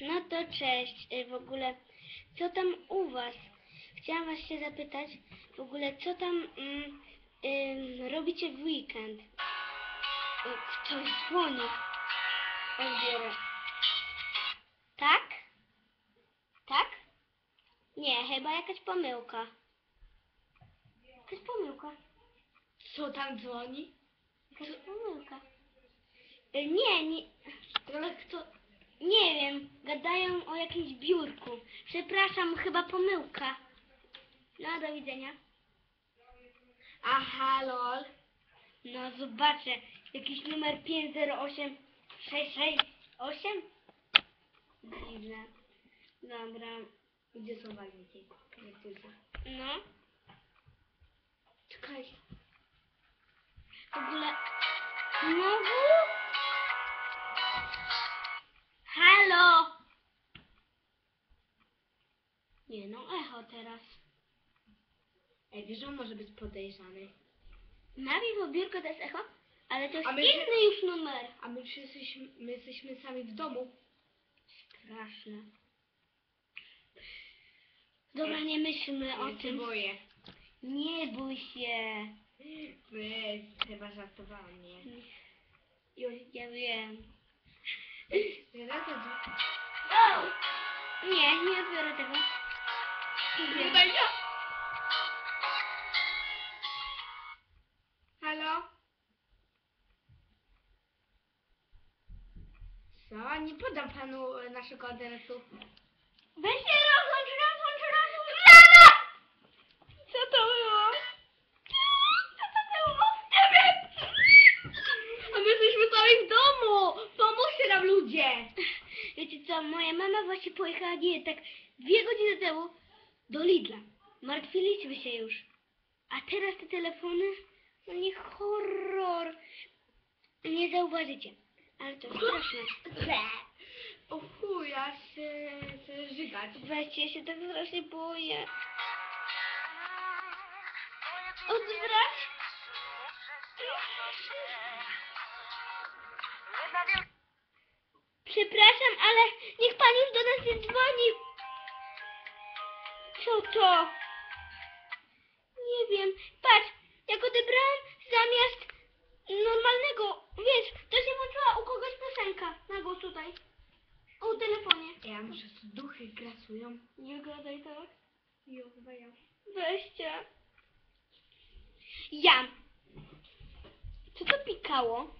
No to cześć. Y, W ogóle, co tam u was? Chciałam was się zapytać, w ogóle, co tam mm, ym, robicie w weekend? Y, Ktoś dzwoni. Odbiorę. Tak? Tak? Nie, chyba jakaś pomyłka. Jakaś pomyłka. Co tam dzwoni? Jakaś pomyłka. Y, Nie, nie. Ale kto? Nie wiem, gadają o jakimś biurku. Przepraszam, chyba pomyłka. No, do widzenia. Aha, lol. No, zobaczę. Jakiś numer 508 668? Dziwne. Dobra. Gdzie są? Niektórzy. No. Czekaj. W ogóle... Znowu? Nie no, echo teraz. Ej, wiesz, że on może być podejrzany. Nawiw biurko to jest echo? Ale to jest A my inny już numer. A my wszyscy jesteśmy, my jesteśmy sami w domu. Straszne. Dobra, nie myślmy o Ja się tym. boję. Nie bój się. Weź, chyba żartowałam, nie? Już ja wiem. Nie, nie odbiorę tego. Nie wiem. Daj Halo? Co? Nie podam panu e, naszego adresu. Weź się rozłącz, rozłącz, rozłącz. Mama! Co to było? Co to było? Nie wiem. A my jesteśmy sami w domu! Pomóżcie nam ludzie! Wiecie co, moja mama właśnie pojechała, nie, tak dwie godziny temu do Lidla. Martwiliśmy się już. A teraz te telefony, no nie horror. Nie zauważycie, ale to straszne. O chuj, ja się żygać. Weźcie, ja się tak strasznie boję. Odwrać. Przepraszam, ale niech pan już do nas nie dzwoni. Co to? Nie wiem. Patrz, jak odebrałam zamiast normalnego, wiesz, to się włączyła u kogoś piosenka na głos tutaj. O telefonie. Ja muszę tu duchy grasują. Nie gadaj tak. Jo, chyba ja. Weźcie. Ja. Co to pikało?